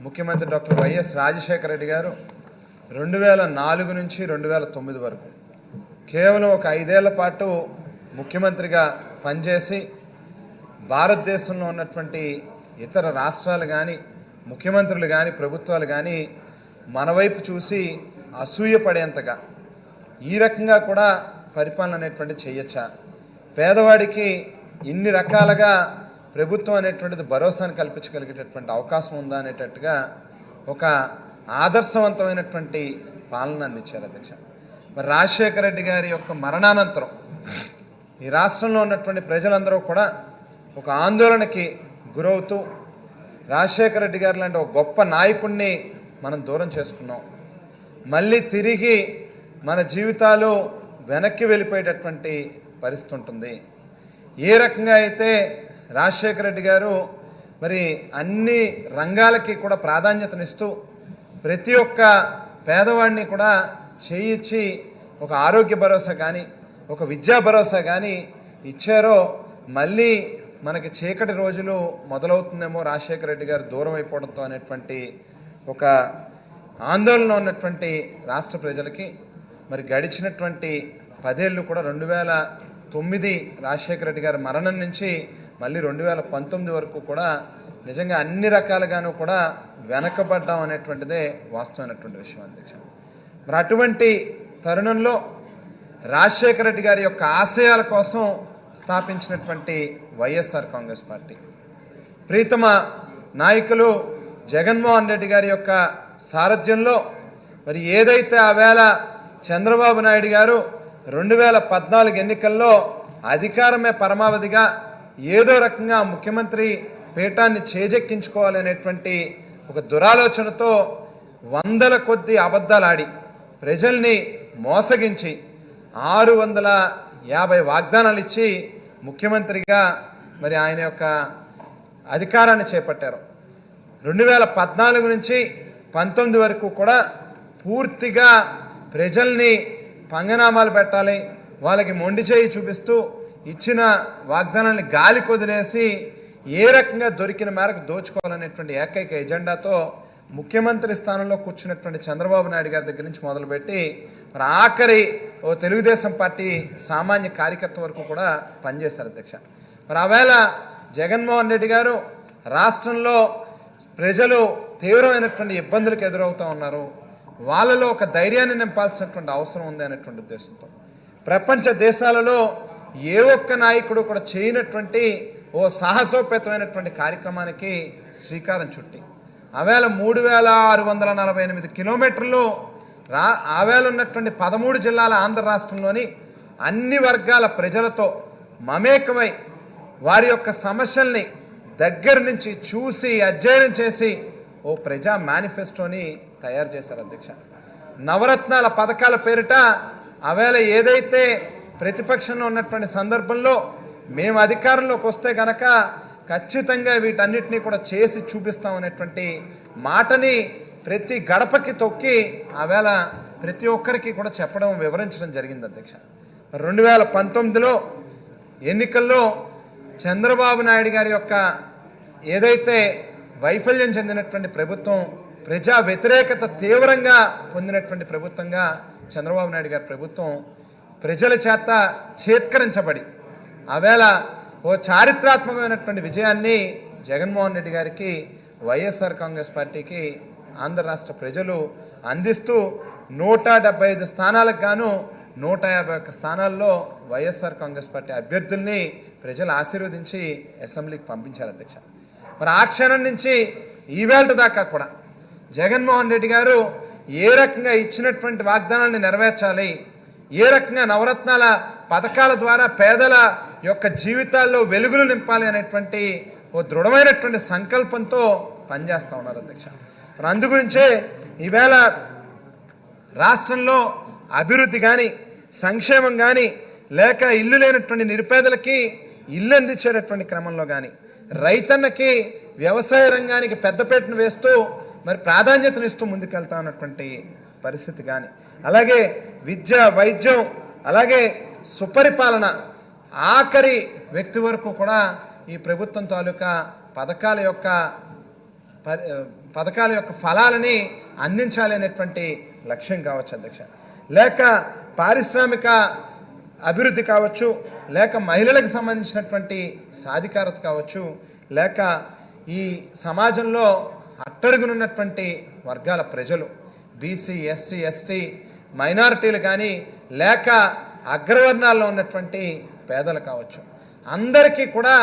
ముఖ్యమంత్రి doctor YS Rajasekhara Reddy గారు రెండు వేల నాలుగు నుంచి రెండు వేల తొమ్మిది వరకు. కేవలం ఒక ఐదేళ్ళ పాటు ముఖ్యమంత్రిగా పనిచేసి భారతదేశంలో ఉన్నటువంటి ఇతర రాష్ట్రాలు కానీ ముఖ్యమంత్రులు కానీ ప్రభుత్వాలు కానీ మన వైపు చూసి అసూయపడేంతగా ఈ రకంగా కూడా పరిపాలన అనేటువంటి చేయొచ్చా? పేదవాడికి ఇన్ని రకాలుగా ప్రభుత్వం అనేటువంటిది భరోసాను కల్పించగలిగేటటువంటి అవకాశం ఉందా అనేటట్టుగా ఒక ఆదర్శవంతమైనటువంటి పాలన అందించారు అధ్యక్ష. మరి రాజశేఖర రెడ్డి గారి యొక్క మరణానంతరం ఈ రాష్ట్రంలో ఉన్నటువంటి ప్రజలందరూ కూడా ఒక ఆందోళనకి గురవుతూ రాజశేఖర రెడ్డి గారు లాంటి ఒక గొప్ప నాయకుడిని మనం దూరం చేసుకున్నాం. మళ్ళీ తిరిగి మన జీవితాలు వెనక్కి వెళ్ళిపోయేటటువంటి పరిస్థితి ఉంటుంది. ఏ రకంగా అయితే రాజశేఖర రెడ్డి గారు మరి అన్ని రంగాలకి కూడా ప్రాధాన్యతనిస్తూ ప్రతి ఒక్క పేదవాడిని కూడా చేయిచ్చి ఒక ఆరోగ్య భరోసా కానీ ఒక విద్యా భరోసా కానీ ఇచ్చారో మళ్ళీ మనకి చీకటి రోజులు మొదలవుతుందేమో రాజశేఖర రెడ్డి గారు దూరం అయిపోవడంతో అనేటువంటి ఒక ఆందోళన ఉన్నటువంటి రాష్ట్ర ప్రజలకి మరి గడిచినటువంటి పదేళ్ళు కూడా రెండు వేల తొమ్మిది రాజశేఖర రెడ్డి గారి మరణం నుంచి మళ్ళీ రెండు వేల పంతొమ్మిది వరకు కూడా నిజంగా అన్ని రకాలుగాను కూడా వెనకబడ్డాం అనేటువంటిదే వాస్తవమైనటువంటి విషయం అధ్యక్ష. మరి అటువంటి తరుణంలో రాజశేఖర రెడ్డి గారి యొక్క ఆశయాల కోసం స్థాపించినటువంటి వైఎస్ఆర్ కాంగ్రెస్ పార్టీ. ప్రీతమ నాయకులు జగన్మోహన్ రెడ్డి గారి యొక్క సారథ్యంలో మరి ఏదైతే ఆ వేళ చంద్రబాబు నాయుడు గారు రెండు వేల పద్నాలుగు ఎన్నికల్లో అధికారమే పరమావధిగా ఏదో రకంగా ముఖ్యమంత్రి పీఠాన్ని చేజెక్కించుకోవాలనేటువంటి ఒక దురాలోచనతో వందల కొద్ది అబద్ధాలాడి ప్రజల్ని మోసగించి ఆరు వందల యాభై వాగ్దానాలు ఇచ్చి ముఖ్యమంత్రిగా మరి ఆయన యొక్క అధికారాన్ని చేపట్టారు. రెండు వేల పద్నాలుగు నుంచి పంతొమ్మిది వరకు కూడా పూర్తిగా ప్రజల్ని పంగనామాలు పెట్టాలి వాళ్ళకి మొండి చేయి చూపిస్తూ ఇచ్చిన వాగ్దానాన్ని గాలి కొదిలేసి ఏ రకంగా దొరికిన మేరకు దోచుకోవాలనేటువంటి ఏకైక ఎజెండాతో ముఖ్యమంత్రి స్థానంలో కూర్చున్నటువంటి చంద్రబాబు నాయుడు గారి దగ్గర నుంచి మొదలుపెట్టి మరి ఆఖరి ఓ తెలుగుదేశం పార్టీ సామాన్య కార్యకర్త వరకు కూడా పనిచేశారు అధ్యక్ష. మరి ఆవేళ జగన్మోహన్ రెడ్డి గారు రాష్ట్రంలో ప్రజలు తీవ్రమైనటువంటి ఇబ్బందులకు ఎదురవుతూ ఉన్నారు. వాళ్ళలో ఒక ధైర్యాన్ని నింపాల్సినటువంటి అవసరం ఉంది అనేటువంటి ఉద్దేశంతో. ప్రపంచ దేశాలలో ఏ ఒక్క నాయకుడు కూడా చేయనటువంటి ఓ సాహసోపేతమైనటువంటి కార్యక్రమానికి శ్రీకారం చుట్టి ఆవేళ మూడు వేల ఆరు వందల నలభై ఎనిమిది కిలోమీటర్లు రా ఆవేళ ఉన్నటువంటి పదమూడు జిల్లాల ఆంధ్ర రాష్ట్రంలోని అన్ని వర్గాల ప్రజలతో మమేకమై వారి యొక్క సమస్యల్ని దగ్గర నుంచి చూసి అధ్యయనం చేసి ఓ ప్రజా మేనిఫెస్టోని తయారు చేశారు అధ్యక్ష. నవరత్నాల పథకాల పేరిట ఆవేళ ఏదైతే ప్రతిపక్షంలో ఉన్నటువంటి సందర్భంలో మేము అధికారంలోకి వస్తే గనక ఖచ్చితంగా వీటన్నిటినీ కూడా చేసి చూపిస్తాం అనేటువంటి మాటని ప్రతి గడపకి తొక్కి ఆవేళ ప్రతి ఒక్కరికి కూడా చెప్పడం వివరించడం జరిగింది అధ్యక్ష. రెండు వేల పంతొమ్మిదిలో ఎన్నికల్లో చంద్రబాబు నాయుడు గారి యొక్క ఏదైతే వైఫల్యం చెందినటువంటి ప్రభుత్వం ప్రజా వ్యతిరేకత తీవ్రంగా పొందినటువంటి ప్రభుత్వంగా చంద్రబాబు నాయుడు గారి ప్రభుత్వం ప్రజల చేత చేత్కరించబడి ఆవేళ ఓ చారిత్రాత్మకమైనటువంటి విజయాన్ని జగన్మోహన్ రెడ్డి గారికి వైఎస్ఆర్ కాంగ్రెస్ పార్టీకి ఆంధ్ర రాష్ట్ర ప్రజలు అందిస్తూ నూట డెబ్బై ఐదు స్థానాలకు గాను నూట యాభై ఒక్క స్థానాల్లో వైఎస్ఆర్ కాంగ్రెస్ పార్టీ అభ్యర్థుల్ని ప్రజలు ఆశీర్వదించి అసెంబ్లీకి పంపించారు అధ్యక్ష. మరి ఆ క్షణం నుంచి ఈవేళ దాకా కూడా జగన్మోహన్ రెడ్డి గారు ఏ రకంగా ఇచ్చినటువంటి వాగ్దానాన్ని నెరవేర్చాలి ఏ రకంగా నవరత్నాల పథకాల ద్వారా పేదల యొక్క జీవితాల్లో వెలుగులు నింపాలి అనేటువంటి ఓ దృఢమైనటువంటి సంకల్పంతో పనిచేస్తూ ఉన్నారు అధ్యక్ష. మరి అందుగురించే ఈవేళ రాష్ట్రంలో అభివృద్ధి కానీ సంక్షేమం కానీ లేక ఇల్లు లేనటువంటి నిరుపేదలకి ఇల్లు అందించేటటువంటి క్రమంలో కానీ రైతన్నకి వ్యవసాయ రంగానికి పెద్దపేటను వేస్తూ మరి ప్రాధాన్యతనిస్తూ ముందుకెళ్తా ఉన్నటువంటి పరిస్థితి కానీ. అలాగే విద్య వైద్యం అలాగే సుపరిపాలన ఆఖరి వ్యక్తి వరకు కూడా ఈ ప్రభుత్వం తాలూకా పథకాల యొక్క పథకాల యొక్క ఫలాలని అందించాలి అనేటువంటి లక్ష్యం కావచ్చు అధ్యక్ష. లేక పారిశ్రామిక అభివృద్ధి కావచ్చు లేక మహిళలకు సంబంధించినటువంటి సాధికారత కావచ్చు లేక ఈ సమాజంలో అట్టడుగునున్నటువంటి వర్గాల ప్రజలు బీసీ ఎస్సీ ఎస్టీ మైనారిటీలు కానీ లేక అగ్రవర్ణాల్లో ఉన్నటువంటి పేదలు కావచ్చు. అందరికీ కూడా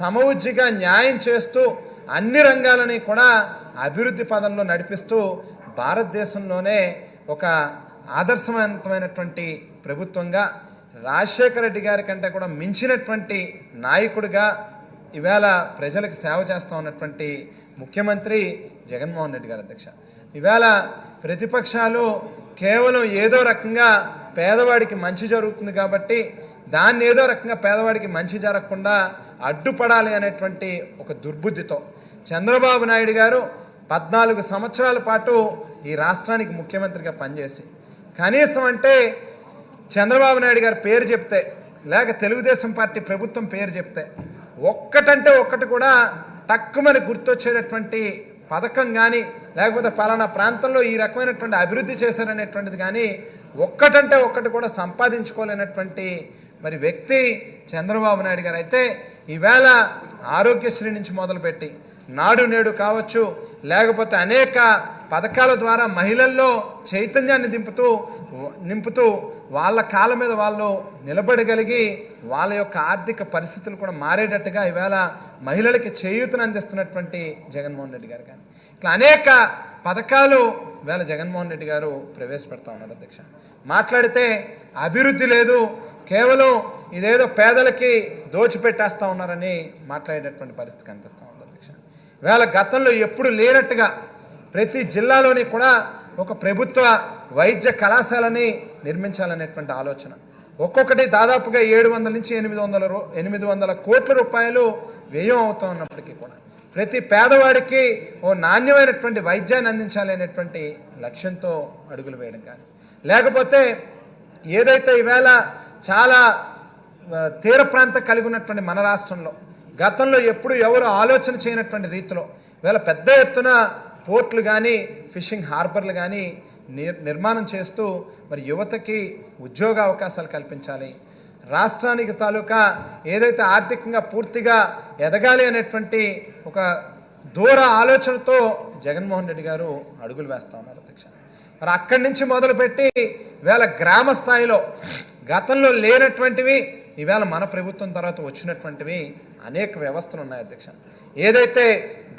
సమవుజ్జిగా న్యాయం చేస్తూ అన్ని రంగాలని కూడా అభివృద్ధి పదంలో నడిపిస్తూ భారతదేశంలోనే ఒక ఆదర్శవంతమైనటువంటి ప్రభుత్వంగా రాజశేఖర రెడ్డి గారి కంటే కూడా మించినటువంటి నాయకుడిగా ఇవాళ ప్రజలకు సేవ చేస్తూ ఉన్నటువంటి ముఖ్యమంత్రి జగన్మోహన్ రెడ్డి గారు అధ్యక్ష. ఇవాళ ప్రతిపక్షాలు కేవలం ఏదో రకంగా పేదవాడికి మంచి జరుగుతుంది కాబట్టి దాన్ని ఏదో రకంగా పేదవాడికి మంచి జరగకుండా అడ్డుపడాలి అనేటువంటి ఒక దుర్బుద్ధితో. చంద్రబాబు నాయుడు గారు పద్నాలుగు సంవత్సరాల పాటు ఈ రాష్ట్రానికి ముఖ్యమంత్రిగా పనిచేసి కనీసం అంటే చంద్రబాబు నాయుడు గారి పేరు చెప్తే లేక తెలుగుదేశం పార్టీ ప్రభుత్వం పేరు చెప్తే ఒక్కటంటే ఒక్కటి కూడా తక్కువని గుర్తొచ్చేటటువంటి పథకం కానీ లేకపోతే పలానా ప్రాంతంలో ఈ రకమైనటువంటి అభివృద్ధి చేశారనేటువంటిది కానీ ఒక్కటంటే ఒక్కటి కూడా సంపాదించుకోలేనటువంటి మరి వ్యక్తి చంద్రబాబు నాయుడు గారు అయితే ఈవేళ ఆరోగ్యశ్రీ నుంచి మొదలుపెట్టి నాడు నేడు కావచ్చు లేకపోతే అనేక పథకాల ద్వారా మహిళల్లో చైతన్యాన్ని దింపుతూ నింపుతూ వాళ్ళ కాళ్ళ మీద వాళ్ళు నిలబడగలిగి వాళ్ళ యొక్క ఆర్థిక పరిస్థితులు కూడా మారేటట్టుగా ఈవేళ మహిళలకి చేయూతను అందిస్తున్నటువంటి జగన్మోహన్ రెడ్డి గారు కానీ. ఇట్లా అనేక పథకాలు వేళ జగన్మోహన్ రెడ్డి గారు ప్రవేశపెడతా ఉన్నారు అధ్యక్ష. మాట్లాడితే అభివృద్ధి లేదు కేవలం ఇదేదో పేదలకి దోచిపెట్టేస్తా ఉన్నారని మాట్లాడేటటువంటి పరిస్థితి కనిపిస్తూ ఉంది అధ్యక్ష. వేళ గతంలో ఎప్పుడు లేనట్టుగా ప్రతి జిల్లాలోని కూడా ఒక ప్రభుత్వ వైద్య కళాశాలని నిర్మించాలనేటువంటి ఆలోచన. ఒక్కొక్కటి దాదాపుగా ఏడు వందల నుంచి ఎనిమిది వందల రూ ఎనిమిది వందల కోట్ల రూపాయలు వ్యయం అవుతూ ఉన్నప్పటికీ కూడా ప్రతి పేదవాడికి ఓ నాణ్యమైనటువంటి వైద్యాన్ని అందించాలి అనేటువంటి లక్ష్యంతో అడుగులు వేయడం కానీ లేకపోతే ఏదైతే ఈవేళ చాలా తీర ప్రాంతం కలిగి ఉన్నటువంటి మన రాష్ట్రంలో గతంలో ఎప్పుడు ఎవరు ఆలోచన చేయనటువంటి రీతిలో ఈవేళ పెద్ద ఎత్తున పోర్ట్లు కానీ ఫిషింగ్ హార్బర్లు కానీ నిర్ నిర్మాణం చేస్తూ మరి యువతకి ఉద్యోగ అవకాశాలు కల్పించాలి. రాష్ట్రానికి తాలూకా ఏదైతే ఆర్థికంగా పూర్తిగా ఎదగాలి అనేటువంటి ఒక దూర ఆలోచనతో జగన్మోహన్ రెడ్డి గారు అడుగులు వేస్తా ఉన్నారు అధ్యక్ష. మరి అక్కడి నుంచి మొదలుపెట్టి వేళ గ్రామ స్థాయిలో గతంలో లేనటువంటివి ఈవేళ మన ప్రభుత్వం తర్వాత వచ్చినటువంటివి అనేక వ్యవస్థలు ఉన్నాయి అధ్యక్ష. ఏదైతే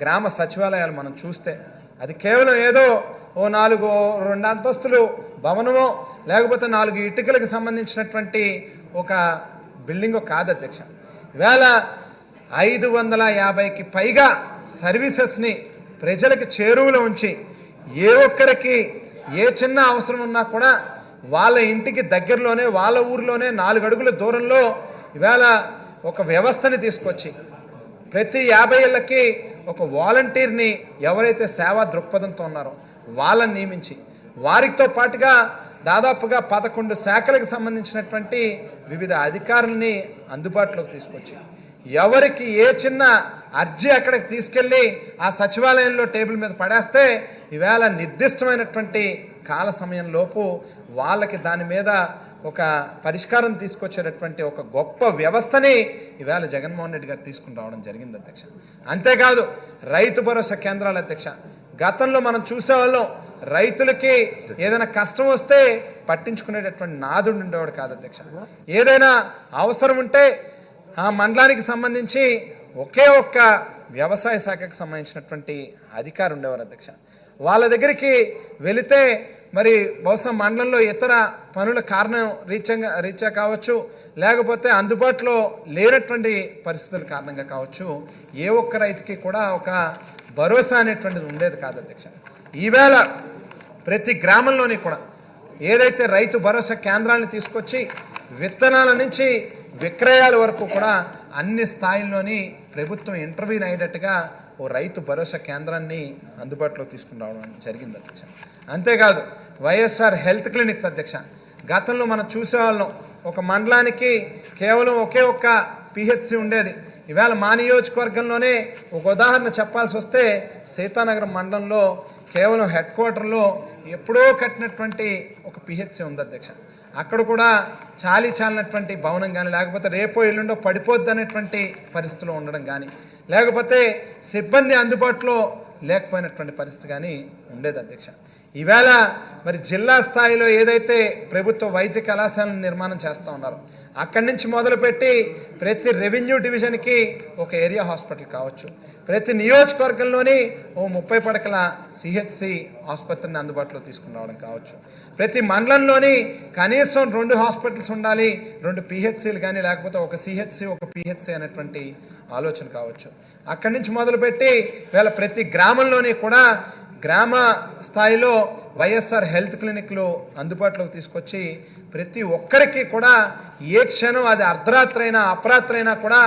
గ్రామ సచివాలయాలు మనం చూస్తే అది కేవలం ఏదో ఓ నాలుగు రెండు అంతస్తులు భవనమో లేకపోతే నాలుగు ఇటుకలకు సంబంధించినటువంటి ఒక బిల్డింగ్ కాదు అధ్యక్ష. ఇవాళ ఐదు వందల యాభైకి పైగా సర్వీసెస్ని ప్రజలకు చేరువలో ఉంచి ఏ ఒక్కరికి ఏ చిన్న అవసరం ఉన్నా కూడా వాళ్ళ ఇంటికి దగ్గరలోనే వాళ్ళ ఊర్లోనే నాలుగు అడుగుల దూరంలో ఇవాళ ఒక వ్యవస్థని తీసుకొచ్చి ప్రతి యాభై ఏళ్ళకి ఒక వాలంటీర్ని ఎవరైతే సేవా దృక్పథంతో ఉన్నారో వాళ్ళని నియమించి వారితో పాటుగా దాదాపుగా పదకొండు శాఖలకు సంబంధించినటువంటి వివిధ అధికారుల్ని అందుబాటులోకి తీసుకొచ్చి ఎవరికి ఏ చిన్న అర్జీ అక్కడికి తీసుకెళ్ళి ఆ సచివాలయంలో టేబుల్ మీద పడేస్తే ఈవేళ నిర్దిష్టమైనటువంటి కాల సమయంలోపు వాళ్ళకి దాని మీద ఒక పరిష్కారం తీసుకొచ్చేటటువంటి ఒక గొప్ప వ్యవస్థని ఈవేళ జగన్మోహన్ రెడ్డి గారు తీసుకుని రావడం జరిగింది అధ్యక్ష. అంతేకాదు రైతు భరోసా కేంద్రాల అధ్యక్ష గతంలో మనం చూసేవాళ్ళం రైతులకి ఏదైనా కష్టం వస్తే పట్టించుకునేటటువంటి నాదుడు ఉండేవాడు కాదు అధ్యక్ష. ఏదైనా అవసరం ఉంటే ఆ మండలానికి సంబంధించి ఒకే ఒక్క వ్యవసాయ శాఖకు సంబంధించినటువంటి అధికారులు ఉండేవారు అధ్యక్ష. వాళ్ళ దగ్గరికి వెళితే మరి బహుశా మండలంలో ఇతర పనుల కారణం రీచంగా రీత్యా కావచ్చు లేకపోతే అందుబాటులో లేనటువంటి పరిస్థితుల కారణంగా కావచ్చు ఏ ఒక్క రైతుకి కూడా ఒక భరోసా అనేటువంటిది ఉండేది కాదు అధ్యక్ష. ఈవేళ ప్రతి గ్రామంలోని కూడా ఏదైతే రైతు భరోసా కేంద్రాలను తీసుకొచ్చి విత్తనాల నుంచి విక్రయాల వరకు కూడా అన్ని స్థాయిల్లోని ప్రభుత్వం ఇంటర్వ్యూని అయ్యేటట్టుగా ఓ రైతు భరోసా కేంద్రాన్ని అందుబాటులో తీసుకుని రావడం జరిగింది అధ్యక్ష. అంతేకాదు వైఎస్ఆర్ హెల్త్ క్లినిక్స్ అధ్యక్ష. గతంలో మనం చూసేవాళ్ళం ఒక మండలానికి కేవలం ఒకే ఒక్క పిహెచ్సి ఉండేది. ఇవాళ మా నియోజకవర్గంలోనే ఒక ఉదాహరణ చెప్పాల్సి వస్తే సీతానగరం మండలంలో కేవలం హెడ్ క్వార్టర్లో ఎప్పుడో కట్టినటువంటి ఒక పిహెచ్సి ఉంది అధ్యక్ష. అక్కడ కూడా చాలీ చాలినటువంటి భవనం కానీ లేకపోతే రేపో ఎల్లుండో పడిపోద్ది అనేటువంటి పరిస్థితులు ఉండడం కానీ లేకపోతే సిబ్బంది అందుబాటులో లేకపోయినటువంటి పరిస్థితి కానీ ఉండేది అధ్యక్ష. ఈవేళ మరి జిల్లా స్థాయిలో ఏదైతే ప్రభుత్వ వైద్య కళాశాలను నిర్మాణం చేస్తూ ఉన్నారో అక్కడి నుంచి మొదలుపెట్టి ప్రతి రెవెన్యూ డివిజన్కి ఒక ఏరియా హాస్పిటల్ కావచ్చు. ప్రతి నియోజకవర్గంలోని ఓ ముప్పై పడకల సిహెచ్సి ఆసుపత్రిని అందుబాటులో తీసుకుని రావడం కావచ్చు. ప్రతి మండలంలోని కనీసం రెండు హాస్పిటల్స్ ఉండాలి రెండు పిహెచ్సిలు కానీ లేకపోతే ఒక సిహెచ్సి ఒక పిహెచ్సి అనేటువంటి ఆలోచన కావచ్చు. అక్కడి నుంచి మొదలుపెట్టి వీళ్ళ ప్రతి గ్రామంలోని కూడా గ్రామ స్థాయిలో వైఎస్ఆర్ హెల్త్ క్లినిక్లు అందుబాటులోకి తీసుకొచ్చి ప్రతి ఒక్కరికి కూడా ఏ క్షణం అది అర్ధరాత్రైనా అపరాత్రైనా కూడా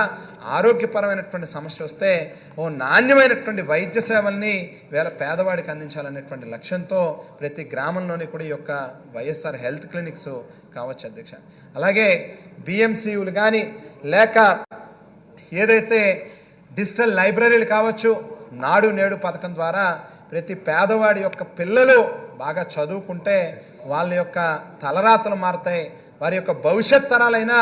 ఆరోగ్యపరమైనటువంటి సమస్య వస్తే ఓ నాణ్యమైనటువంటి వైద్య సేవల్ని వేళ పేదవాడికి అందించాలనేటువంటి లక్ష్యంతో ప్రతి గ్రామంలోని కూడా ఈ యొక్క వైఎస్ఆర్ హెల్త్ క్లినిక్స్ కావచ్చు అధ్యక్ష. అలాగే బిఎంసీయులు కానీ లేక ఏదైతే డిజిటల్ లైబ్రరీలు కావచ్చు నాడు నేడు పథకం ద్వారా ప్రతి పేదవాడి యొక్క పిల్లలు బాగా చదువుకుంటే వాళ్ళ యొక్క తలరాతలు మారుతాయి వారి యొక్క భవిష్యత్ తరాలైనా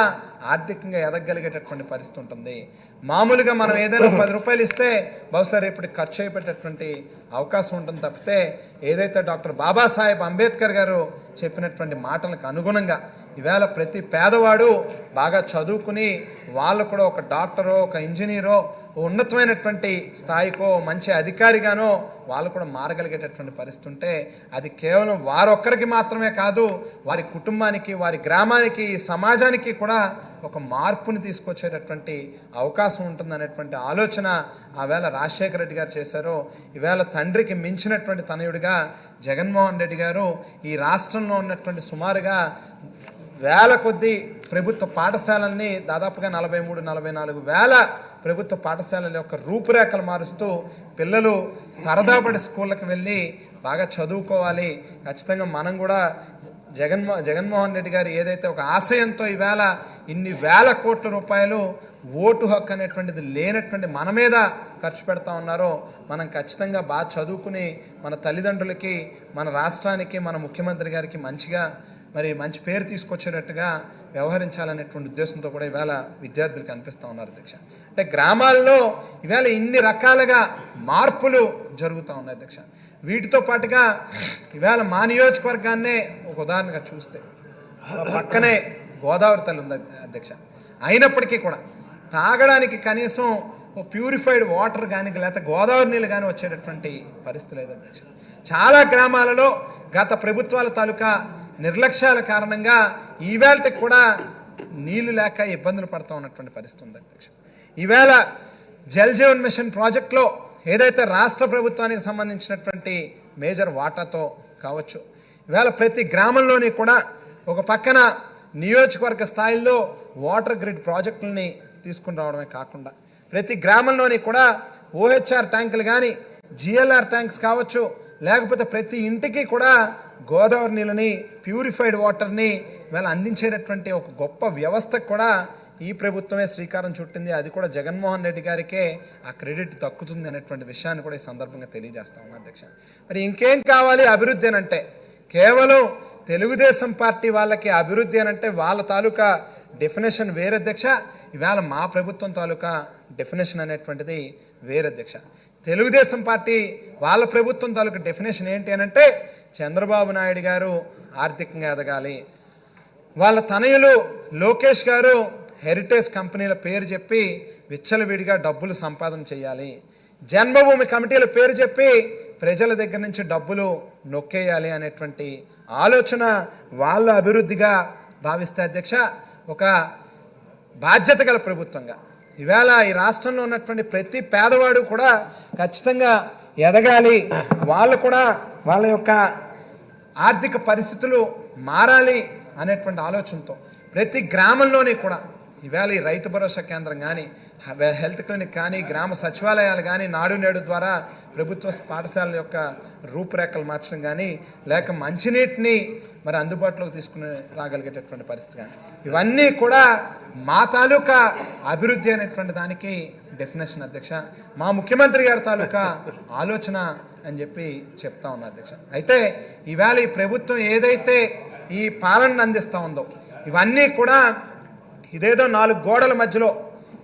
ఆర్థికంగా ఎదగలిగేటటువంటి పరిస్థితి ఉంటుంది. మామూలుగా మనం ఏదైనా పది రూపాయలు ఇస్తే బహుశా రేపటి ఖర్చు అయిపోయేటటువంటి అవకాశం ఉంటుంది తప్పితే ఏదైతే డాక్టర్ బాబాసాహెబ్ అంబేద్కర్ గారు చెప్పినటువంటి మాటలకు అనుగుణంగా ఈవేళ ప్రతి పేదవాడు బాగా చదువుకుని వాళ్ళు కూడా ఒక డాక్టరో ఒక ఇంజనీరో ఉన్నతమైనటువంటి స్థాయికో మంచి అధికారిగానో వాళ్ళు కూడా మారగలిగేటటువంటి పరిస్థితి ఉంటే అది కేవలం వారొక్కరికి మాత్రమే కాదు వారి కుటుంబానికి వారి గ్రామానికి సమాజానికి కూడా ఒక మార్పుని తీసుకొచ్చేటటువంటి అవకాశం ఉంటుందనేటువంటి ఆలోచన ఆవేళ రాజశేఖర రెడ్డి గారు చేశారో. ఈవేళ తండ్రికి మించినటువంటి తనయుడిగా జగన్మోహన్ రెడ్డి గారు ఈ రాష్ట్రంలో ఉన్నటువంటి సుమారుగా వేల కొద్దీ ప్రభుత్వ పాఠశాలల్ని దాదాపుగా నలభై మూడు నలభై నాలుగు వేల ప్రభుత్వ పాఠశాలల యొక్క రూపురేఖలు మారుస్తూ పిల్లలు సరదాపడి స్కూళ్ళకి వెళ్ళి బాగా చదువుకోవాలి. ఖచ్చితంగా మనం కూడా జగన్మో జగన్మోహన్ రెడ్డి గారు ఏదైతే ఒక ఆశయంతో ఈవేళ ఇన్ని వేల కోట్ల రూపాయలు ఓటు హక్కు అనేటువంటిది లేనటువంటి మన మీద ఖర్చు పెడతా ఉన్నారో మనం ఖచ్చితంగా బాగా చదువుకుని మన తల్లిదండ్రులకి మన రాష్ట్రానికి మన ముఖ్యమంత్రి గారికి మంచిగా మరి మంచి పేరు తీసుకొచ్చేటట్టుగా వ్యవహరించాలనేటువంటి ఉద్దేశంతో కూడా ఈవేళ విద్యార్థులు కనిపిస్తూ ఉన్నారు అధ్యక్ష అంటే గ్రామాల్లో ఈవేళ ఇన్ని రకాలుగా మార్పులు జరుగుతూ ఉన్నాయి అధ్యక్ష వీటితో పాటుగా ఈవేళ మా నియోజకవర్గాన్నే ఒక ఉదాహరణగా చూస్తే పక్కనే గోదావరి తల్లి ఉంది అధ్యక్ష అయినప్పటికీ కూడా తాగడానికి కనీసం ఓ ప్యూరిఫైడ్ వాటర్ కానీ లేకపోతే గోదావరి నీళ్ళు కానీ వచ్చేటటువంటి పరిస్థితి లేదు అధ్యక్ష చాలా గ్రామాలలో గత ప్రభుత్వాల తాలూకా నిర్లక్ష్యాల కారణంగా ఈవేళకి కూడా నీళ్ళు లేక ఇబ్బందులు పడుతూ ఉన్నటువంటి పరిస్థితి ఉంది అధ్యక్ష. ఈవేళ జల్ జీవన్ మిషన్ ప్రాజెక్ట్లో ఏదైతే రాష్ట్ర ప్రభుత్వానికి సంబంధించినటువంటి మేజర్ వాటాతో కావచ్చు ఈవేళ ప్రతి గ్రామంలోని కూడా ఒక పక్కన నియోజకవర్గ స్థాయిలో వాటర్ గ్రిడ్ ప్రాజెక్టులని తీసుకుని రావడమే కాకుండా ప్రతి గ్రామంలోని కూడా ఓహెచ్ఆర్ ట్యాంకులు కానీ జిఎల్ఆర్ ట్యాంక్స్ కావచ్చు లేకపోతే ప్రతి ఇంటికి కూడా గోదావరి నీళ్ళని ప్యూరిఫైడ్ వాటర్ని ఇవాళ అందించేటటువంటి ఒక గొప్ప వ్యవస్థ కూడా ఈ ప్రభుత్వమే శ్రీకారం చుట్టింది. అది కూడా జగన్మోహన్ రెడ్డి గారికే ఆ క్రెడిట్ దక్కుతుంది అనేటువంటి విషయాన్ని కూడా ఈ సందర్భంగా తెలియజేస్తా ఉన్నాను అధ్యక్ష. మరి ఇంకేం కావాలి అభివృద్ధి అని అంటే కేవలం తెలుగుదేశం పార్టీ వాళ్ళకి అభివృద్ధి అని అంటే వాళ్ళ తాలూకా డెఫినేషన్ వేరే అధ్యక్ష. ఇవాళ మా ప్రభుత్వం తాలూకా డెఫినేషన్ అనేటువంటిది వేరే అధ్యక్ష. తెలుగుదేశం పార్టీ వాళ్ళ ప్రభుత్వం తాలూకా డెఫినేషన్ ఏంటి అని అంటే చంద్రబాబు నాయుడు గారు ఆర్థికంగా ఎదగాలి. వాళ్ళ తనయులు లోకేష్ గారు హెరిటేజ్ కంపెనీల పేరు చెప్పి విచ్చలవిడిగా డబ్బులు సంపాదన చేయాలి. జన్మభూమి కమిటీల పేరు చెప్పి ప్రజల దగ్గర నుంచి డబ్బులు నొక్కేయాలి అనేటువంటి ఆలోచన వాళ్ళ అభివృద్ధిగా భావిస్తే అధ్యక్ష ఒక బాధ్యత గల ప్రభుత్వంగా. ఈవేళ ఈ రాష్ట్రంలో ఉన్నటువంటి ప్రతి పేదవాడు కూడా ఖచ్చితంగా ఎదగాలి. వాళ్ళు కూడా వాళ్ళ యొక్క ఆర్థిక పరిస్థితులు మారాలి అనేటువంటి ఆలోచనతో ప్రతి గ్రామంలోనే కూడా ఈవేళ ఈ రైతు భరోసా కేంద్రం కానీ హెల్త్ క్లినిక్ కానీ గ్రామ సచివాలయాలు కానీ నాడు నేడు ద్వారా ప్రభుత్వ పాఠశాలల యొక్క రూపురేఖలు మార్చడం కానీ లేక మంచినీటిని మరి అందుబాటులోకి తీసుకుని రాగలిగేటటువంటి పరిస్థితి కానీ. ఇవన్నీ కూడా మా తాలూకా అభివృద్ధి అనేటువంటి దానికి డెఫినేషన్ అధ్యక్ష. మా ముఖ్యమంత్రి గారి తాలూకా ఆలోచన అని చెప్పి చెప్తా ఉన్నా అధ్యక్ష. అయితే ఈవేళ ఈ ప్రభుత్వం ఏదైతే ఈ పాలనను అందిస్తూ ఉందో ఇవన్నీ కూడా ఇదేదో నాలుగు గోడల మధ్యలో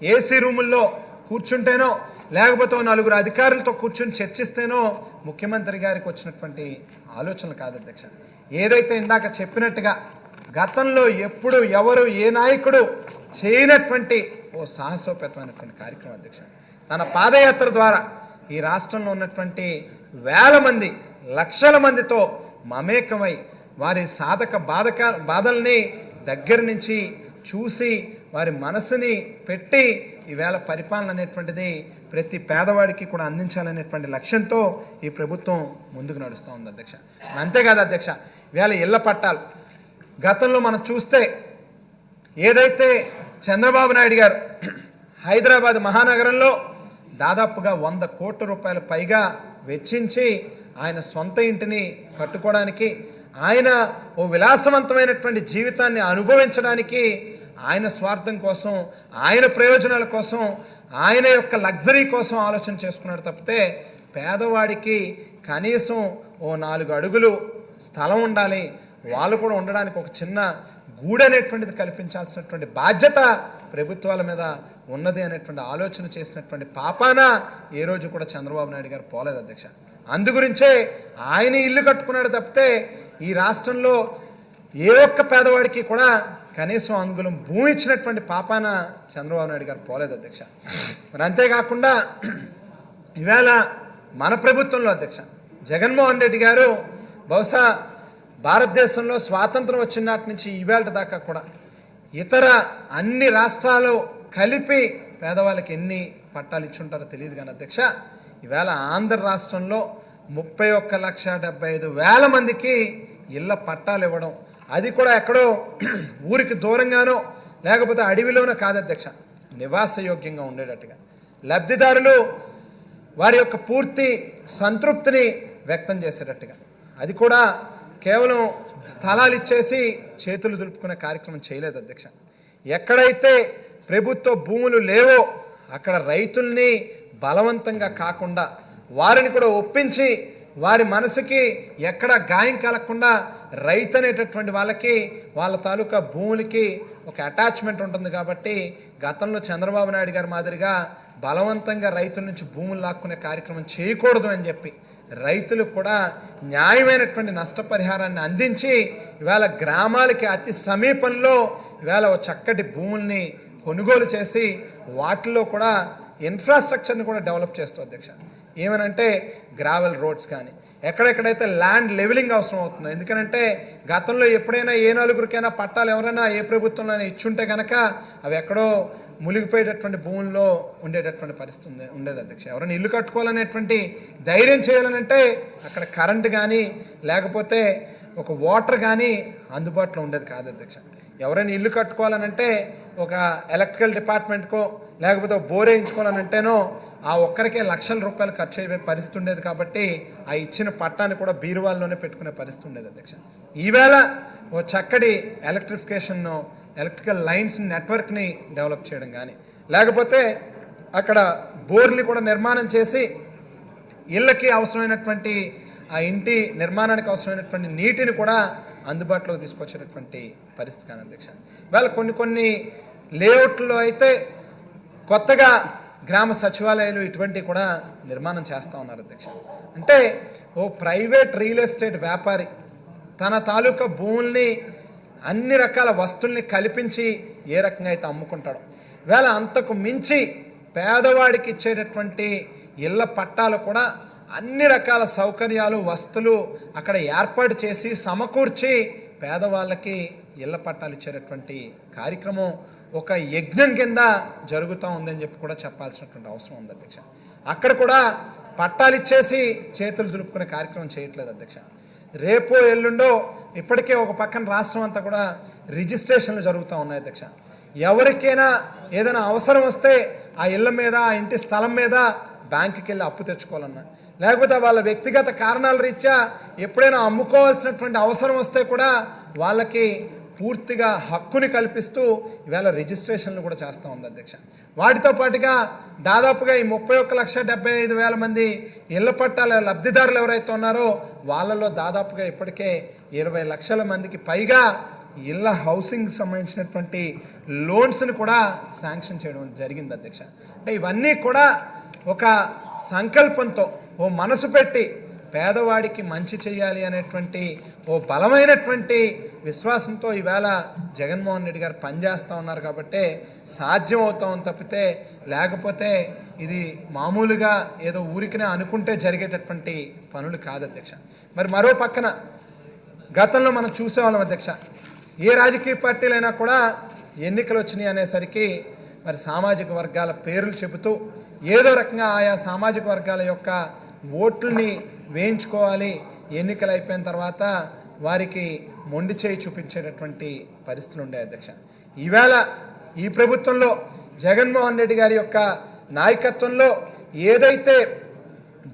ఏసీ రూముల్లో కూర్చుంటేనో లేకపోతే నలుగురు అధికారులతో కూర్చుని చర్చిస్తేనో ముఖ్యమంత్రి గారికి వచ్చినటువంటి ఆలోచనలు కాదు అధ్యక్ష. ఏదైతే ఇందాక చెప్పినట్టుగా గతంలో ఎప్పుడు ఎవరు ఏ నాయకుడు చేయనటువంటి ఓ సాహసోపేతమైనటువంటి కార్యక్రమం అధ్యక్ష. తన పాదయాత్ర ద్వారా ఈ రాష్ట్రంలో ఉన్నటువంటి వేల మంది లక్షల మందితో మమేకమై వారి సాధక బాధక బాధల్ని దగ్గర నుంచి చూసి వారి మనసుని పెట్టి ఈవేళ పరిపాలన అనేటువంటిది ప్రతి పేదవాడికి కూడా అందించాలనేటువంటి లక్ష్యంతో ఈ ప్రభుత్వం ముందుకు నడుస్తూ ఉంది అధ్యక్ష. అంతేకాదు అధ్యక్ష ఇవాళ ఇళ్ళ పట్టాలు. గతంలో మనం చూస్తే ఏదైతే చంద్రబాబు నాయుడు గారు హైదరాబాద్ మహానగరంలో దాదాపుగా వంద కోట్ల రూపాయల పైగా వెచ్చించి ఆయన సొంత ఇంటిని కట్టుకోవడానికి ఆయన ఓ విలాసవంతమైనటువంటి జీవితాన్ని అనుభవించడానికి ఆయన స్వార్థం కోసం ఆయన ప్రయోజనాల కోసం ఆయన యొక్క లగ్జరీ కోసం ఆలోచన చేసుకున్నాడు తప్పితే పేదవాడికి కనీసం ఓ నాలుగు అడుగులు స్థలం ఉండాలి. వాళ్ళు కూడా ఉండడానికి ఒక చిన్న గూడు అనేటువంటిది కల్పించాల్సినటువంటి బాధ్యత ప్రభుత్వాల మీద ఉన్నది అనేటువంటి ఆలోచన చేసినటువంటి పాపాన ఏ రోజు కూడా చంద్రబాబు నాయుడు గారు పోలేదు అధ్యక్ష. అందుగురించే ఆయన ఇల్లు కట్టుకున్నాడు తప్పితే ఈ రాష్ట్రంలో ఏ ఒక్క పేదవాడికి కూడా కనీసం అంగుళం భూమి ఇచ్చినటువంటి పాపాన చంద్రబాబు నాయుడు గారు పోలేదు అధ్యక్ష. మరి అంతేకాకుండా ఇవాళ మన ప్రభుత్వంలో అధ్యక్ష జగన్మోహన్ రెడ్డి గారు బహుశా భారతదేశంలో స్వాతంత్రం వచ్చిన నాటి నుంచి ఈవేళ దాకా కూడా ఇతర అన్ని రాష్ట్రాలు కలిపి పేదవాళ్ళకి ఎన్ని పట్టాలు ఇచ్చుంటారో తెలియదు కానీ అధ్యక్ష ఈవేళ ఆంధ్ర రాష్ట్రంలో ముప్పై ఒక్క లక్ష డెబ్బై ఐదు వేల మందికి ఇళ్ళ పట్టాలు ఇవ్వడం అది కూడా ఎక్కడో ఊరికి దూరంగానో లేకపోతే అడవిలోనో కాదు అధ్యక్ష. నివాసయోగ్యంగా ఉండేటట్టుగా. లబ్ధిదారులు వారి యొక్క పూర్తి సంతృప్తిని వ్యక్తం చేసేటట్టుగా. అది కూడా కేవలం స్థలాలు ఇచ్చేసి చేతులు దులుపుకునే కార్యక్రమం చేయలేదు అధ్యక్ష. ఎక్కడైతే ప్రభుత్వ భూములు లేవో అక్కడ రైతుల్ని బలవంతంగా కాకుండా వారిని కూడా ఒప్పించి వారి మనసుకి ఎక్కడ గాయం కలగకుండా రైతు అనేటటువంటి వాళ్ళకి వాళ్ళ తాలూకా భూములకి ఒక అటాచ్మెంట్ ఉంటుంది కాబట్టి గతంలో చంద్రబాబు నాయుడు గారి మాదిరిగా బలవంతంగా రైతుల నుంచి భూములు లాక్కునే కార్యక్రమం చేయకూడదు అని చెప్పి రైతులకు కూడా న్యాయమైనటువంటి నష్టపరిహారాన్ని అందించి ఇవాళ గ్రామాలకి అతి సమీపంలో ఇవాళ ఒక చక్కటి భూముల్ని కొనుగోలు చేసి వాటిల్లో కూడా ఇన్ఫ్రాస్ట్రక్చర్ని కూడా డెవలప్ చేస్తూ అధ్యక్ష. ఏమనంటే గ్రావెల్ రోడ్స్ కానీ. ఎక్కడెక్కడైతే ల్యాండ్ లెవెలింగ్ అవసరం అవుతుందో ఎందుకనంటే గతంలో ఎప్పుడైనా ఏ నలుగురికైనా పట్టాలు ఎవరైనా ఏ ప్రభుత్వంలో ఇచ్చుంటే కనుక అవి ఎక్కడో మునిగిపోయేటటువంటి భూముల్లో ఉండేటటువంటి పరిస్థితి ఉంది ఉండేది అధ్యక్ష. ఎవరైనా ఇల్లు కట్టుకోవాలనేటువంటి ధైర్యం చేయాలనంటే అక్కడ కరెంట్ కానీ లేకపోతే ఒక వాటర్ కానీ అందుబాటులో ఉండేది కాదు అధ్యక్ష. ఎవరైనా ఇల్లు కట్టుకోవాలనంటే ఒక ఎలక్ట్రికల్ డిపార్ట్మెంట్కో లేకపోతే బోర్ వేయించుకోవాలనంటేనో ఆ ఒక్కరికే లక్షల రూపాయలు ఖర్చు అయ్యే పరిస్థితి ఉండేది కాబట్టి ఆ ఇచ్చిన పట్టాన్ని కూడా బీరువాల్లోనే పెట్టుకునే పరిస్థితి ఉండేది అధ్యక్ష. ఈవేళ ఓ చక్కటి ఎలక్ట్రిఫికేషన్ను ఎలక్ట్రికల్ లైన్స్ నెట్వర్క్ని డెవలప్ చేయడం కానీ లేకపోతే అక్కడ బోర్ని కూడా నిర్మాణం చేసి ఇళ్ళకి అవసరమైనటువంటి ఆ ఇంటి నిర్మాణానికి అవసరమైనటువంటి నీటిని కూడా అందుబాటులోకి తీసుకొచ్చేటటువంటి పరిస్థితి కానీ అధ్యక్ష. ఇవాళ కొన్ని కొన్ని లేఅవుట్లో అయితే కొత్తగా గ్రామ సచివాలయాలు ఇటువంటివి కూడా నిర్మాణం చేస్తూ ఉన్నారు అధ్యక్ష. అంటే ఓ ప్రైవేట్ రియల్ ఎస్టేట్ వ్యాపారి తన తాలూకా భూముల్ని అన్ని రకాల వస్తువుల్ని కల్పించి ఏ రకంగా అయితే అమ్ముకుంటాడో. వేళ అంతకు మించి పేదవాడికి ఇచ్చేటటువంటి ఇళ్ళ పట్టాలు కూడా అన్ని రకాల సౌకర్యాలు వస్తువులు అక్కడ ఏర్పాటు చేసి సమకూర్చి పేదవాళ్ళకి ఇళ్ళ పట్టాలు ఇచ్చేటటువంటి కార్యక్రమం ఒక యజ్ఞం కింద జరుగుతూ ఉందని చెప్పి కూడా చెప్పాల్సినటువంటి అవసరం ఉంది అధ్యక్ష. అక్కడ కూడా పట్టాలు ఇచ్చేసి చేతులు దులుపుకునే కార్యక్రమం చేయట్లేదు అధ్యక్ష. రేపో ఎల్లుండో ఇప్పటికే ఒక పక్కన రాష్ట్రం అంతా కూడా రిజిస్ట్రేషన్లు జరుగుతూ ఉన్నాయి అధ్యక్ష. ఎవరికైనా ఏదైనా అవసరం వస్తే ఆ ఇళ్ళ మీద ఆ ఇంటి స్థలం మీద బ్యాంకుకి వెళ్ళి అప్పు తెచ్చుకోవాలన్నా లేకపోతే వాళ్ళ వ్యక్తిగత కారణాల రీత్యా ఎప్పుడైనా అమ్ముకోవాల్సినటువంటి అవసరం వస్తే కూడా వాళ్ళకి పూర్తిగా హక్కుని కల్పిస్తూ ఈవేళ రిజిస్ట్రేషన్లు కూడా చేస్తూ ఉంది అధ్యక్ష. వాటితో పాటుగా దాదాపుగా ఈ ముప్పై ఒక్క లక్ష డెబ్బై ఐదు వేల మంది ఇళ్ళ పట్టాల లబ్ధిదారులు ఎవరైతే ఉన్నారో వాళ్ళలో దాదాపుగా ఇప్పటికే ఇరవై లక్షల మందికి పైగా ఇళ్ళ హౌసింగ్ సంబంధించినటువంటి లోన్స్ని కూడా శాంక్షన్ చేయడం జరిగింది అధ్యక్ష. అంటే ఇవన్నీ కూడా ఒక సంకల్పంతో ఓ మనసు పెట్టి పేదవాడికి మంచి చేయాలి అనేటువంటి ఓ బలమైనటువంటి విశ్వాసంతో ఈవేళ జగన్మోహన్ రెడ్డి గారు పనిచేస్తూ ఉన్నారు కాబట్టి సాధ్యం అవుతాం తప్పితే లేకపోతే ఇది మామూలుగా ఏదో ఊరికినే అనుకుంటే జరిగేటటువంటి పనులు కాదు అధ్యక్ష. మరి మరో పక్కన గతంలో మనం చూసేవాళ్ళం అధ్యక్ష ఏ రాజకీయ పార్టీలైనా కూడా ఎన్నికలు వచ్చినాయి అనేసరికి మరి సామాజిక వర్గాల పేర్లు చెబుతూ ఏదో రకంగా ఆయా సామాజిక వర్గాల యొక్క ఓట్లని వేయించుకోవాలి. ఎన్నికలు అయిపోయిన తర్వాత వారికి మొండి చేయి చూపించేటటువంటి పరిస్థితులు ఉండే అధ్యక్ష. ఈవేళ ఈ ప్రభుత్వంలో జగన్మోహన్ రెడ్డి గారి యొక్క నాయకత్వంలో ఏదైతే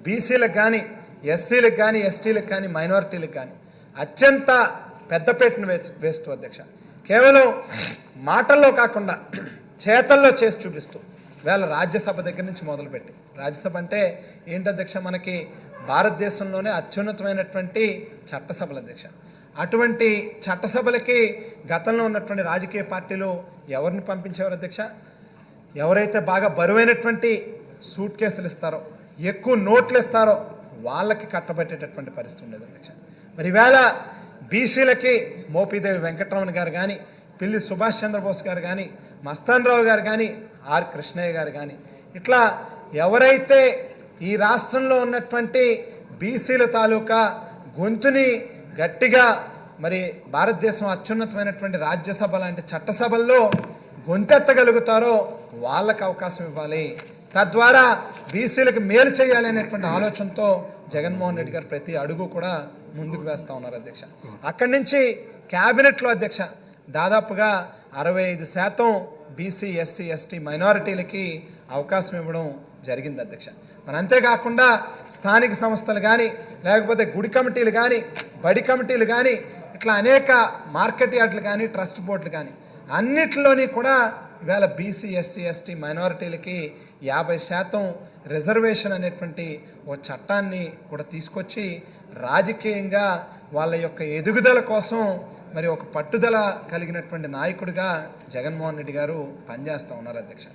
బీసీలకు కానీ ఎస్సీలకు కానీ ఎస్టీలకు కానీ మైనారిటీలకు కానీ అత్యంత పెద్దపేటను వే వేస్తూ అధ్యక్ష. కేవలం మాటల్లో కాకుండా చేతల్లో చేసి చూపిస్తూ వేళ రాజ్యసభ దగ్గర నుంచి మొదలుపెట్టి. రాజ్యసభ అంటే ఏంటి అధ్యక్ష మనకి భారతదేశంలోనే అత్యున్నతమైనటువంటి చట్టసభల అధ్యక్ష. అటువంటి చట్టసభలకి గతంలో ఉన్నటువంటి రాజకీయ పార్టీలు ఎవరిని పంపించేవారు అధ్యక్ష? ఎవరైతే బాగా బరువైనటువంటి సూట్ కేసులు ఇస్తారో ఎక్కువ నోట్లు ఇస్తారో వాళ్ళకి కట్టబెట్టేటటువంటి పరిస్థితి ఉండేది అధ్యక్ష. మరి ఈవేళ బీసీలకి మోపిదేవి వెంకటరమణ గారు కానీ పిల్లి సుభాష్ చంద్రబోస్ గారు కానీ మస్తాన్ రావు గారు కానీ ఆర్ కృష్ణయ్య గారు కానీ ఇట్లా ఎవరైతే ఈ రాష్ట్రంలో ఉన్నటువంటి బీసీల తాలూకా గొంతుని గట్టిగా మరి భారతదేశం అత్యున్నతమైనటువంటి రాజ్యసభ లాంటి చట్టసభల్లో గొంతెత్తగలుగుతారో వాళ్ళకు అవకాశం ఇవ్వాలి. తద్వారా బీసీలకు మేలు చేయాలి అనేటువంటి ఆలోచనతో జగన్మోహన్ రెడ్డి గారు ప్రతి అడుగు కూడా ముందుకు వేస్తూ ఉన్నారు అధ్యక్ష. అక్కడి నుంచి క్యాబినెట్లో అధ్యక్ష దాదాపుగా అరవై ఐదు శాతం బీసీ ఎస్సీ ఎస్టీ మైనారిటీలకి అవకాశం ఇవ్వడం జరిగింది అధ్యక్ష. మరి అంతేకాకుండా స్థానిక సంస్థలు కానీ లేకపోతే గుడి కమిటీలు కానీ బడి కమిటీలు కానీ ఇట్లా అనేక మార్కెట్ యార్డ్లు కానీ ట్రస్ట్ బోర్డులు కానీ అన్నిటిలోని కూడా ఇవాళ బీసీ ఎస్సీ ఎస్టీ మైనారిటీలకి యాభై శాతం రిజర్వేషన్ అనేటువంటి ఓ చట్టాన్ని కూడా తీసుకొచ్చి రాజకీయంగా వాళ్ళ యొక్క ఎదుగుదల కోసం మరి ఒక పట్టుదల కలిగినటువంటి నాయకుడిగా జగన్మోహన్ రెడ్డి గారు పనిచేస్తూ ఉన్నారు అధ్యక్ష.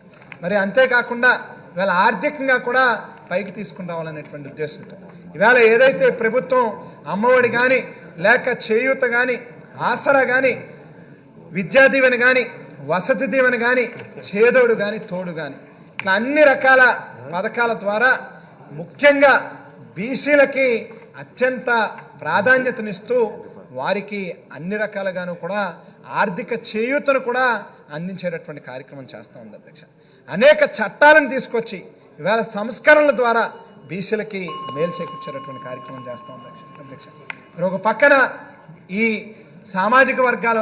మరి అంతేకాకుండా ఇవాళ ఆర్థికంగా కూడా పైకి తీసుకుని రావాలనేటువంటి ఉద్దేశంతో. ఇవాళ ఏదైతే ప్రభుత్వం అమ్మఒడి కానీ లేక చేయూత కానీ ఆసరా కానీ విద్యా దీవెన కానీ వసతి దీవెన కానీ చేదోడు కానీ తోడు కానీ ఇట్లా అన్ని రకాల పథకాల ద్వారా ముఖ్యంగా బీసీలకి అత్యంత ప్రాధాన్యతనిస్తూ వారికి అన్ని రకాలుగాను కూడా ఆర్థిక చేయూతను కూడా అందించేటటువంటి కార్యక్రమం చేస్తూ ఉంది అధ్యక్ష. అనేక చట్టాలను తీసుకొచ్చి ఇవాళ సంస్కరణల ద్వారా బీసీలకి మేలు చేకూర్చేటటువంటి కార్యక్రమం చేస్తూ ఉంది అధ్యక్ష మరి ఒక పక్కన ఈ సామాజిక వర్గాల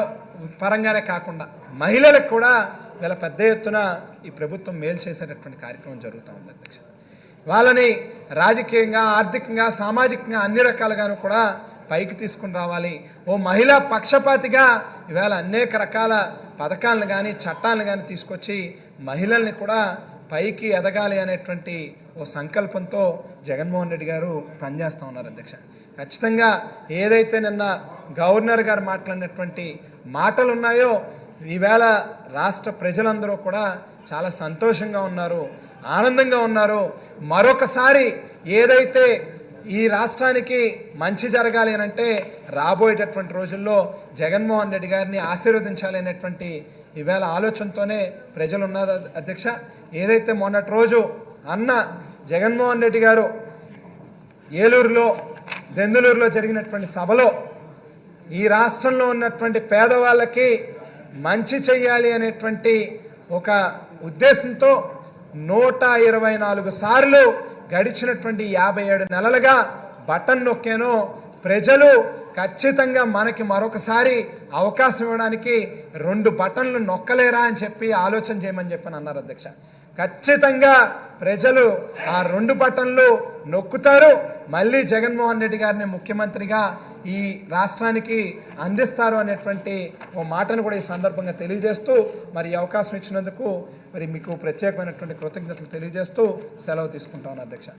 పరంగానే కాకుండా మహిళలకు కూడా వీళ్ళ పెద్ద ఎత్తున ఈ ప్రభుత్వం మేలు చేసేటటువంటి కార్యక్రమం జరుగుతూ ఉంది అధ్యక్ష. వాళ్ళని రాజకీయంగా ఆర్థికంగా సామాజికంగా అన్ని రకాలుగాను కూడా పైకి తీసుకుని రావాలి. ఓ మహిళా పక్షపాతిగా ఇవాళ అనేక రకాల పథకాలను కానీ చట్టాలను కానీ తీసుకొచ్చి మహిళల్ని కూడా పైకి ఎదగాలి అనేటువంటి ఓ సంకల్పంతో జగన్మోహన్ రెడ్డి గారు పనిచేస్తూ ఉన్నారు అధ్యక్ష. ఖచ్చితంగా ఏదైతే నిన్న గవర్నర్ గారు మాట్లాడినటువంటి మాటలు ఉన్నాయో ఈవేళ రాష్ట్ర ప్రజలందరూ కూడా చాలా సంతోషంగా ఉన్నారు ఆనందంగా ఉన్నారు. మరొకసారి ఏదైతే ఈ రాష్ట్రానికి మంచి జరగాలి అని అంటే రాబోయేటటువంటి రోజుల్లో జగన్మోహన్ రెడ్డి గారిని ఆశీర్వదించాలి అనేటువంటి ఈవేళ ఆలోచనతోనే ప్రజలు ఉన్నారు అధ్యక్ష. ఏదైతే మొన్నటి రోజు అన్న జగన్మోహన్ రెడ్డి గారు ఏలూరులో దెందులూరులో జరిగినటువంటి సభలో ఈ రాష్ట్రంలో ఉన్నటువంటి పేదవాళ్ళకి మంచి చెయ్యాలి అనేటువంటి ఒక ఉద్దేశంతో నూట ఇరవై నాలుగు సార్లు గడిచినటువంటి యాభై ఏడు నెలలుగా బటన్ నొక్కానో ప్రజలు ఖచ్చితంగా మనకి మరొకసారి అవకాశం ఇవ్వడానికి రెండు బటన్లు నొక్కలేరా అని చెప్పి ఆలోచన చేయమని చెప్పని అన్నారు అధ్యక్ష. ఖచ్చితంగా ప్రజలు ఆ రెండు బటన్లు నొక్కుతారు. మళ్ళీ జగన్మోహన్ రెడ్డి గారిని ముఖ్యమంత్రిగా ఈ రాష్ట్రానికి అందిస్తారు అనేటువంటి ఓ మాటను కూడా ఈ సందర్భంగా తెలియజేస్తూ మరి అవకాశం ఇచ్చినందుకు మరి మీకు ప్రత్యేకమైనటువంటి కృతజ్ఞతలు తెలియజేస్తూ సెలవు తీసుకుంటాను అధ్యక్ష.